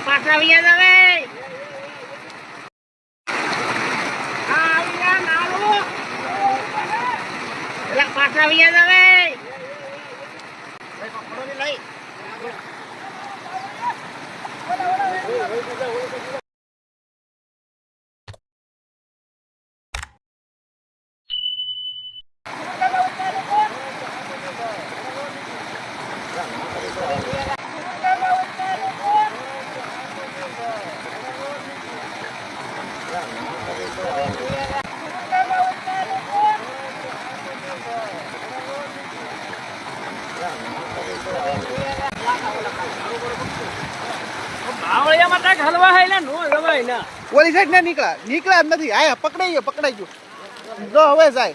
પાછા આવી આવી એટલે પાછા આવી હવે લઈ ઓલી સાઈડ ના નીકળ્યા નીકળ્યા એમ નથી. આયા, પકડાઈ ગયો પકડાઈ ગયો. જો હવે જાય.